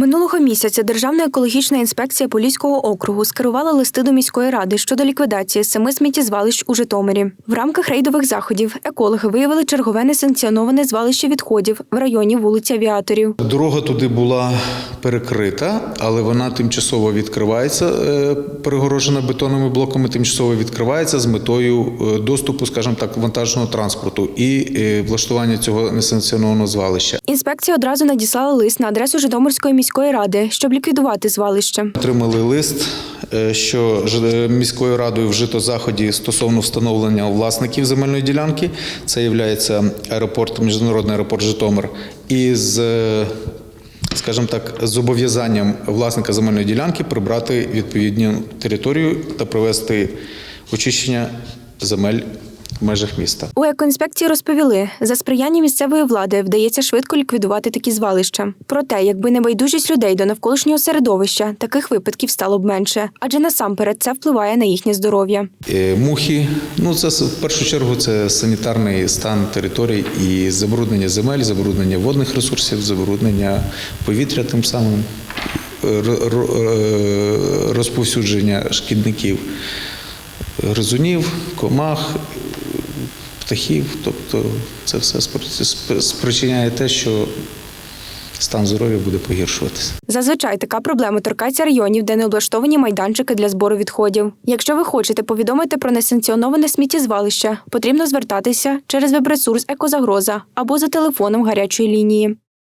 Минулого місяця Державна екологічна інспекція Поліського округу скерувала листи до міської ради щодо ліквідації семи сміттєзвалищ у Житомирі. В рамках рейдових заходів екологи виявили чергове несанкціоноване звалище відходів в районі вулиці Авіаторів. Дорога туди була перекрита, але вона тимчасово відкривається, е, перегорожена бетонними блоками, тимчасово відкривається з метою е, доступу, скажімо так, вантажного транспорту і е, влаштування цього несанкціонованого звалища. Інспекція одразу надіслала лист на адресу Житомирської міської ради, щоб ліквідувати звалище. Отримали лист, що міською радою вжито заході стосовно встановлення власників земельної ділянки. Це є аеропорт, міжнародний аеропорт Житомир. І з, скажімо так, зобов'язанням власника земельної ділянки прибрати відповідну територію та провести очищення земель в межах міста. У екоінспекції розповіли, за сприяння місцевої влади вдається швидко ліквідувати такі звалища. Проте, якби не байдужість людей до навколишнього середовища, таких випадків стало б менше, адже насамперед це впливає на їхнє здоров'я. Е, Мухи, ну це в першу чергу це санітарний стан територій і забруднення земель, забруднення водних ресурсів, забруднення повітря тим самим, е, розповсюдження шкідників, гризунів, комах, птахів. Тобто це все спричиняє те, що стан здоров'я буде погіршуватися. Зазвичай така проблема торкається районів, де не облаштовані майданчики для збору відходів. Якщо ви хочете повідомити про несанкціоноване сміттєзвалище, потрібно звертатися через веб-ресурс Екозагроза або за телефоном гарячої лінії.